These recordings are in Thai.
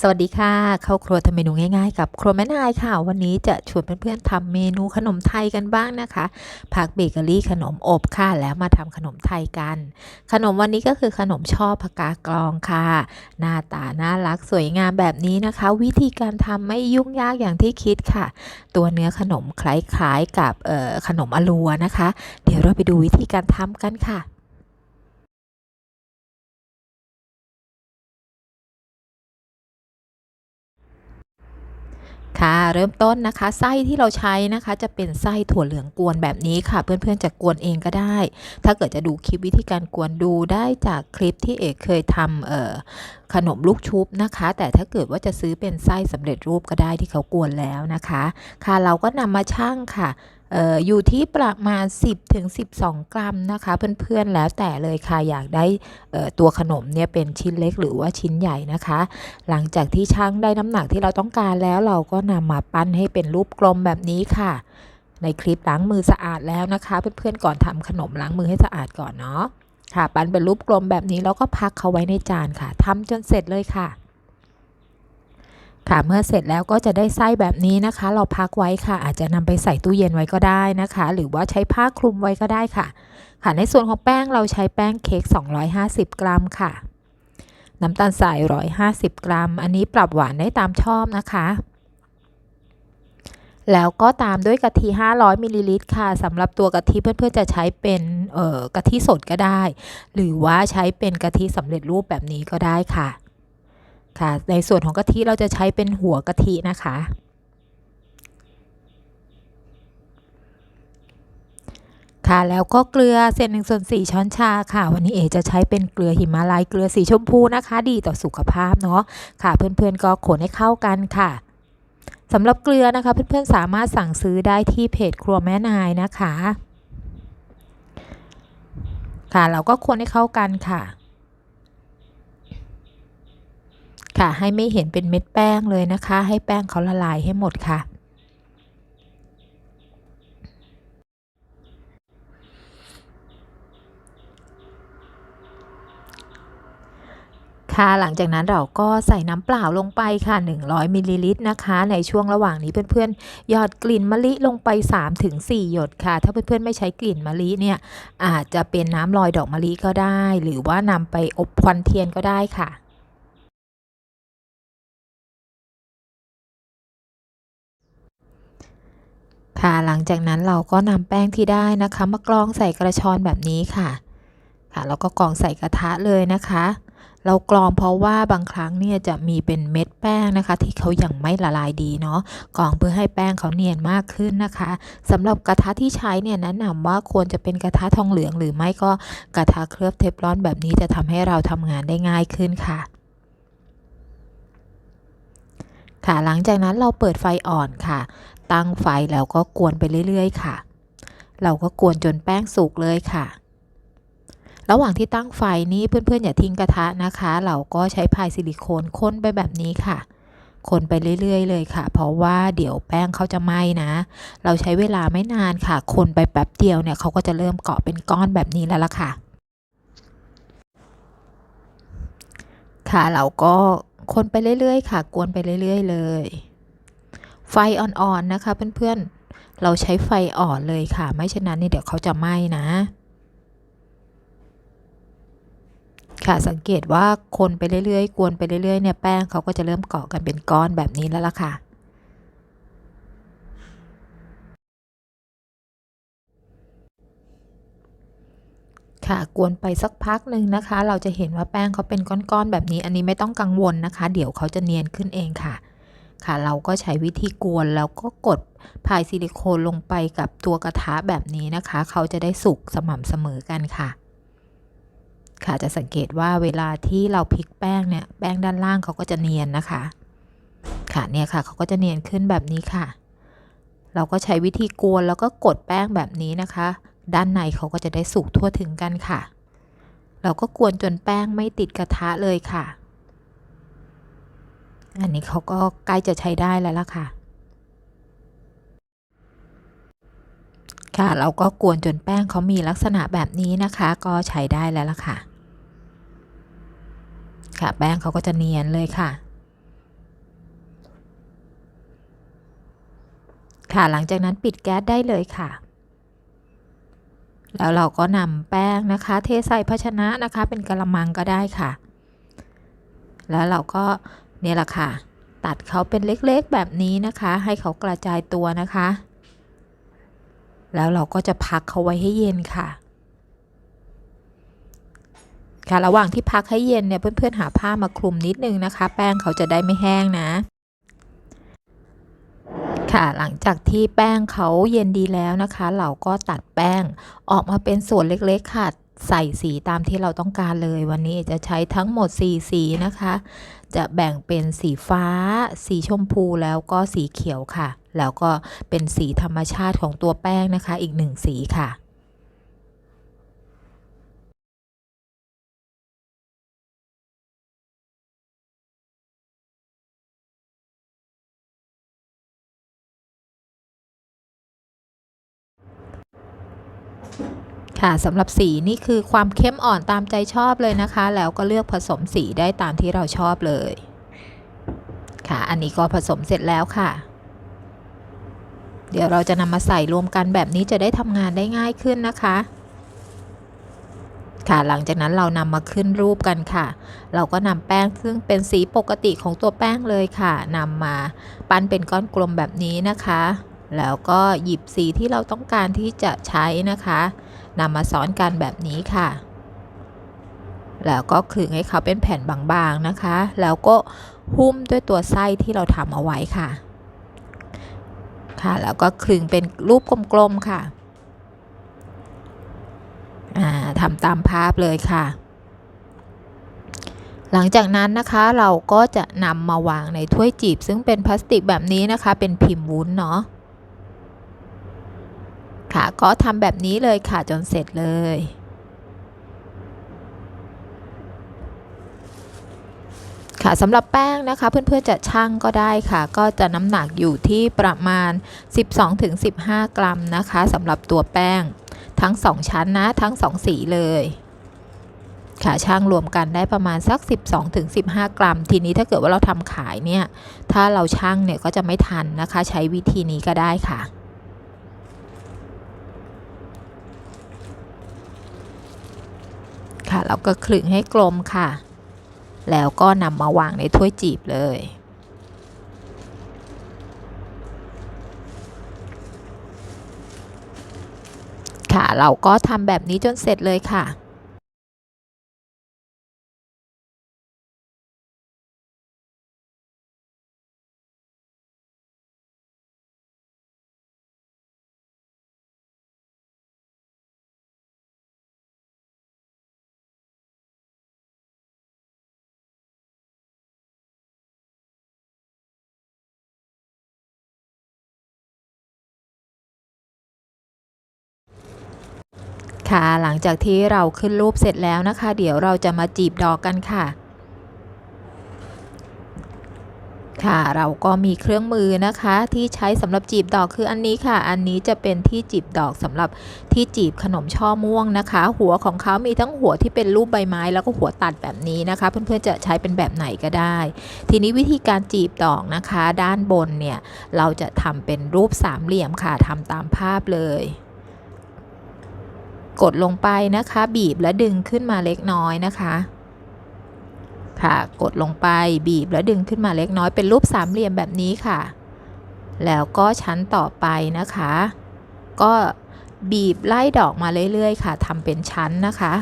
สวัสดีค่ะ เข้าครัวทำเมนูง่ายๆ กับครัวแม่นายค่ะ วันนี้จะชวนเพื่อนๆทำเมนูขนมไทยกันบ้างนะคะผักเบเกอรี่ขนมอบค่ะ แล้วมาทำขนมไทยกัน ขนมวันนี้ก็คือขนมช่อผักกากรองค่ะ หน้าตาน่ารักสวยงามแบบนี้นะคะ วิธีการทำไม่ยุ่งยากอย่างที่คิดค่ะ ตัวเนื้อขนมคล้ายๆกับขนมอลัวนะคะ เดี๋ยวเราไปดูวิธีการทำกันค่ะ ค่ะเริ่มต้นนะคะไส้ที่เราใช้นะคะ จะเป็นไส้ถั่วเหลืองกวนแบบนี้ค่ะ เพื่อนๆจะกวนเองก็ได้ ถ้าเกิดจะดูคลิปวิธีการกวนดูได้จากคลิปที่เอกเคยทำขนมลูกชุบนะคะ แต่ถ้าเกิดว่าจะซื้อเป็นไส้สำเร็จรูปก็ได้ที่เขากวนแล้วนะคะ ค่ะเราก็นำมาชั่งค่ะ อยู่ที่ประมาณ 10ถึง12 กรัมนะคะ เพื่อนๆแล้วแต่เลยค่ะอยากได้ตัวขนมเนี่ยเป็นชิ้นเล็กหรือว่าชิ้นใหญ่นะคะ หลังจากที่ช่างได้น้ำหนักที่เราต้องการแล้วเราก็นำมาปั้นให้เป็นรูปกลมแบบนี้ค่ะ ในคลิปล้างมือสะอาดแล้วนะคะ เพื่อนๆก่อนทำขนมล้างมือให้สะอาดก่อนเนาะค่ะ ปั้นเป็นรูปกลมแบบนี้แล้วก็พักเขาไว้ในจานค่ะทำจนเสร็จเลยค่ะ ค่ะเมื่อเสร็จแล้วก็จะได้ไส้แบบนี้นะคะ เราพักไว้ค่ะ อาจจะนำไปใส่ตู้เย็นไว้ก็ได้นะคะ หรือว่าใช้ผ้าคลุมไว้ก็ได้ค่ะ ค่ะในส่วนของแป้งเราใช้แป้งเค้ก250 กรัมค่ะ น้ำตาลทราย150 กรัม อันนี้ปรับหวานได้ตามชอบนะคะ แล้วก็ตามด้วยกะทิ 500มิลลิลิตรค่ะสำหรับตัวกะทิเพื่อนๆจะใช้เป็นเออกะทิสดก็ได้ หรือว่าใช้เป็นกะทิสำเร็จรูปแบบนี้ก็ได้ค่ะ ค่ะ ในส่วนของกะทิเราจะใช้เป็นหัวกะทินะคะ ค่ะแล้วก็เกลือเศษหนึ่งส่วนสี่ช้อนชาค่ะ วันนี้เอจะใช้เป็นเกลือหิมาลัยเกลือสีชมพูนะคะ ดีต่อสุขภาพเนาะค่ะ เพื่อนๆก็คนให้เข้ากันค่ะสำหรับเกลือนะคะ เพื่อนๆสามารถสั่งซื้อได้ที่เพจครัวแม่นายนะคะ ค่ะเราก็คนให้เข้ากันค่ะ ค่ะ ให้ไม่เห็นเป็นเม็ดแป้งเลยนะคะ ให้แป้งเขาละลายให้หมดค่ะค่ะหลังจากนั้นเราก็ใส่น้ำเปล่าลงไปค่ะ 100มิลลิลิตรนะคะ ในช่วงระหว่างนี้เพื่อนๆหยอดกลิ่นมะลิลงไป 3-4 หยดค่ะ ถ้าเพื่อนๆไม่ใช้กลิ่นมะลิเนี่ยอาจจะเป็นน้ำลอยดอกมะลิก็ได้ หรือว่านำไปอบควันเทียนก็ได้ค่ะ ค่ะ หลังจากนั้นเราก็นำแป้งที่ได้นะคะ มากรองใส่กระชอนแบบนี้ค่ะ ค่ะแล้วก็กรองใส่กระทะเลยนะคะ เรากรองเพราะว่าบางครั้งเนี่ยจะมีเป็นเม็ดแป้งนะคะ ที่เขายัางไม่ละลายดีเนาะกรองเพื่อให้แป้งเขาเนียนมากขึ้นนะคะสำหรับกระทะที่ใช้เนี่ยแนะนำว่าควรจะเป็นกระทะทองเหลือง หรือไม่ก็กระทะเคลือบเทฟลอนแบบนี้จะทำให้เราทำงานได้ง่ายขึ้นค่ะค่ะหลังจากนั้นเราเปิดไฟอ่อนค่ะ ตั้งไฟแล้วก็กวนไปเรื่อยๆ ค่ะ เราก็กวนจนแป้งสุกเลยค่ะ ระหว่างที่ตั้งไฟนี้เพื่อนๆอย่าทิ้งกระทะนะคะ เราก็ใช้พายซิลิโคนค้นไปแบบนี้ค่ะคนไปเรื่อย ๆ เลยค่ะ เพราะว่าเดี๋ยวแป้งเขาจะไหม้นะ เราใช้เวลาไม่นานค่ะ คนไปแป๊บเดียวเนี่ยเขาก็จะเริ่มเกาะเป็นก้อนแบบนี้แล้วล่ะค่ะ ค่ะเราก็คนไปเรื่อย ๆ ค่ะ กวนไปเรื่อย ๆ เลย ไฟอ่อนๆนะคะ เพื่อนๆ เราใช้ไฟอ่อนเลยค่ะ ไม่เช่นนั้นนี่เดี๋ยวเขาจะไหม้นะ ค่ะสังเกตว่าคนไปเรื่อยๆ กวนไปเรื่อยๆเนี่ยแป้งเขาก็จะเริ่มเกาะกันเป็นก้อนแบบนี้แล้วล่ะค่ะค่ะกวนไปสักพักหนึ่งนะคะ เราจะเห็นว่าแป้งเขาเป็นก้อนๆแบบนี้ อันนี้ไม่ต้องกังวลนะคะ เดี๋ยวเขาจะเนียนขึ้นเองค่ะ ค่ะ เราก็ใช้วิธีกวนแล้วก็กดพายซิลิโคนลงไปกับตัวกระทะแบบนี้นะคะ เขาจะได้สุกสม่ำเสมอกันค่ะ ค่ะจะสังเกตว่าเวลาที่เราพลิกแป้งเนี่ยแป้งด้านล่างเขาก็จะเนียนนะคะ ค่ะเนี่ยค่ะเขาก็จะเนียนขึ้นแบบนี้ค่ะ เราก็ใช้วิธีกวนแล้วก็กดแป้งแบบนี้นะคะ ด้านในเขาก็จะได้สุกทั่วถึงกันค่ะ เราก็กวนจนแป้งไม่ติดกระทะเลยค่ะ อันนี้เขาก็ใกล้จะใช้ได้แล้วล่ะค่ะ ค่ะเราก็กวนจนแป้งเขามีลักษณะแบบนี้นะคะ ก็ใช้ได้แล้วล่ะค่ะ ค่ะแป้งเขาก็จะเนียนเลยค่ะค่ะหลังจากนั้นปิดแก๊สได้เลยค่ะ แล้วเราก็นำแป้งนะคะ เทใส่ภาชนะนะคะ เป็นกระมังก็ได้ค่ะ แล้วเราก็ นี่แหละค่ะ ตัดเขาเป็นเล็กๆแบบนี้นะคะ ให้เขากระจายตัวนะคะ แล้วเราก็จะพักเขาไว้ให้เย็นค่ะ ค่ะระหว่างที่พักให้เย็นเนี่ยเพื่อนๆหาผ้ามาคลุมนิดนึงนะคะ แป้งเขาจะได้ไม่แห้งนะค่ะหลังจากที่แป้งเขาเย็นดีแล้วนะคะ เราก็ตัดแป้งออกมาเป็นส่วนเล็กๆค่ะ ใส่สีตามที่เราต้องการเลย วันนี้จะใช้ทั้งหมด 4 สีนะคะ จะแบ่งเป็นสีฟ้า สีชมพูแล้วก็สีเขียวค่ะ แล้วก็เป็นสีธรรมชาติของตัวแป้งนะคะ อีกหนึ่งสีค่ะ ค่ะสำหรับสีนี่คือความเข้มอ่อนตามใจชอบเลยนะคะ แล้วก็เลือกผสมสีได้ตามที่เราชอบเลย ค่ะ อันนี้ก็ผสมเสร็จแล้วค่ะ เดี๋ยวเราจะนำมาใส่รวมกันแบบนี้จะได้ทำงานได้ง่ายขึ้นนะคะค่ะหลังจากนั้นเรานำมาขึ้นรูปกันค่ะ เราก็นำแป้งซึ่งเป็นสีปกติของตัวแป้งเลยค่ะนำมาปั้นเป็นก้อนกลมแบบนี้นะคะ แล้วก็หยิบสีที่เราต้องการที่จะใช้นะคะ นำมาซ้อนกันแบบนี้ค่ะ แล้วก็คลึงให้เขาเป็นแผ่นบางๆนะคะ แล้วก็หุ้มด้วยตัวไส้ที่เราทำเอาไว้ค่ะ ค่ะ แล้วก็คลึงเป็นรูปกลมๆค่ะทำตามภาพเลยค่ะ หลังจากนั้นนะคะเราก็จะนำมาวางในถ้วยจีบ ซึ่งเป็นพลาสติกแบบนี้นะคะ เป็นพิมพ์วุ้นเนาะ ค่ะ ก็ทำแบบนี้เลยค่ะจนเสร็จเลยค่ะสำหรับแป้งนะคะเพื่อนๆจะชั่งก็ได้ค่ะ ก็จะน้ำหนักอยู่ที่ประมาณ 12-15 กรัมนะคะสำหรับตัวแป้งทั้ง 2 ชั้นนะทั้ง 2 สีเลยค่ะช่างรวมกันได้ประมาณสัก 12-15 กรัม ทีนี้ถ้าเกิดว่าเราทำขายเนี่ย ถ้าเราช่างเนี่ยก็จะไม่ทันนะคะ ใช้วิธีนี้ก็ได้ค่ะ ค่ะ แล้วก็คลึงให้กลมค่ะ แล้วก็นำมาวางในถ้วยจีบเลย ค่ะ เราก็ทำแบบนี้จนเสร็จเลยค่ะ หลังจากที่เราขึ้นรูปเสร็จแล้วนะคะ เดี๋ยวเราจะมาจีบดอกกันค่ะ ค่ะเราก็มีเครื่องมือนะคะที่ใช้สำหรับจีบดอกคืออันนี้ค่ะ อันนี้จะเป็นที่จีบดอกสำหรับที่จีบขนมช่อม่วงนะคะ หัวของเขามีทั้งหัวที่เป็นรูปใบไม้ แล้วก็หัวตัดแบบนี้นะคะ เพื่อนๆจะใช้เป็นแบบไหนก็ได้ ทีนี้วิธีการจีบดอกนะคะ ด้านบนเนี่ยเราจะทำเป็นรูปสามเหลี่ยมค่ะทำตามภาพเลย กดลงไปนะคะ บีบและดึงขึ้นมาเล็กน้อยนะคะ ค่ะกดลงไปบีบแล้วดึงขึ้นมาเล็กน้อยเป็นรูปสามเหลี่ยมแบบนี้ค่ะ แล้วก็ชั้นต่อไปนะคะ ก็บีบไล่ดอกมาเรื่อยๆ ค่ะทำเป็นชั้นนะคะ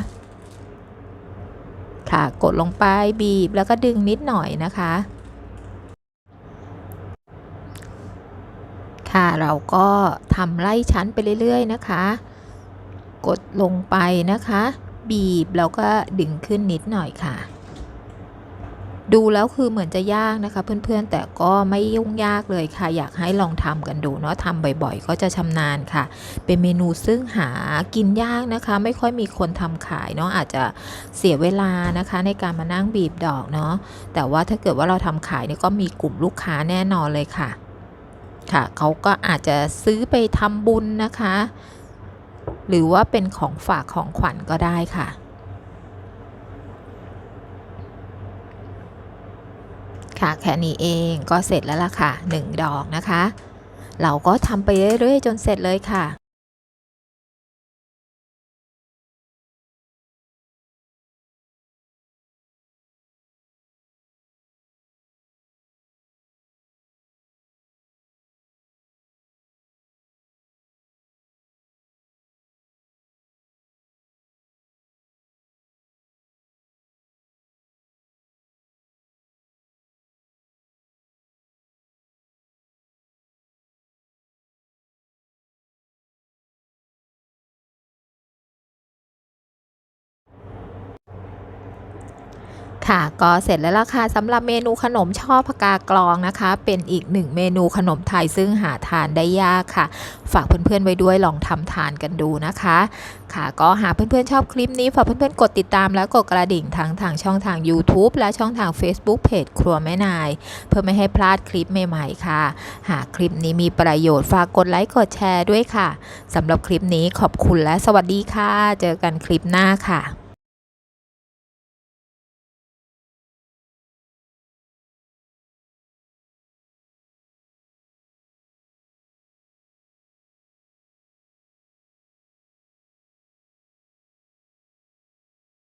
ค่ะกดลงไปบีบแล้วก็ดึงนิดหน่อยนะคะ ค่ะเราก็ทำไล่ชั้นไปเรื่อย ๆ นะคะ กดลงไปนะคะ บีบแล้วก็ดึงขึ้นนิดหน่อยค่ะ ดูแล้วคือเหมือนจะยากนะคะ เพื่อนๆ แต่ก็ไม่ยุ่งยากเลยค่ะ อยากให้ลองทำกันดูเนาะทำบ่อยๆ ก็จะชำนาญค่ะ เป็นเมนูซึ่งหากินยากนะคะ ไม่ค่อยมีคนทำขายเนาะอาจจะเสียเวลานะคะ ในการมานั่งบีบดอกเนาะแต่ว่าถ้าเกิดว่าเราทำขายเนี่ยก็มีกลุ่มลูกค้าแน่นอนเลยค่ะค่ะเขาก็อาจจะซื้อไปทำบุญนะคะ หรือว่าเป็นของฝากของขวัญก็ได้ค่ะ ค่ะแค่นี้เองก็เสร็จแล้วล่ะค่ะ 1 ดอกนะคะ เราก็ทำไปเรื่อยๆ จนเสร็จเลยค่ะ ค่ะก็เสร็จแล้วล่ะค่ะสำหรับเมนูขนมช่อพกากลองนะคะ เป็นอีกหนึ่งเมนูขนมไทยซึ่งหาทานได้ยากค่ะ ฝากเพื่อนๆไว้ด้วยลองทำทานกันดูนะคะ ค่ะก็หากเพื่อนๆชอบคลิปนี้ฝากเพื่อนๆกดติดตามและกดกระดิ่งทั้งทางช่องทาง YouTube และช่องทาง Facebook เพจครัวแม่นาย เพื่อไม่ให้พลาดคลิปใหม่ๆค่ะ หากคลิปนี้มีประโยชน์ฝากกดไลค์กดแชร์ด้วยค่ะสำหรับคลิปนี้ขอบคุณและสวัสดีค่ะ เจอกันคลิปหน้าค่ะ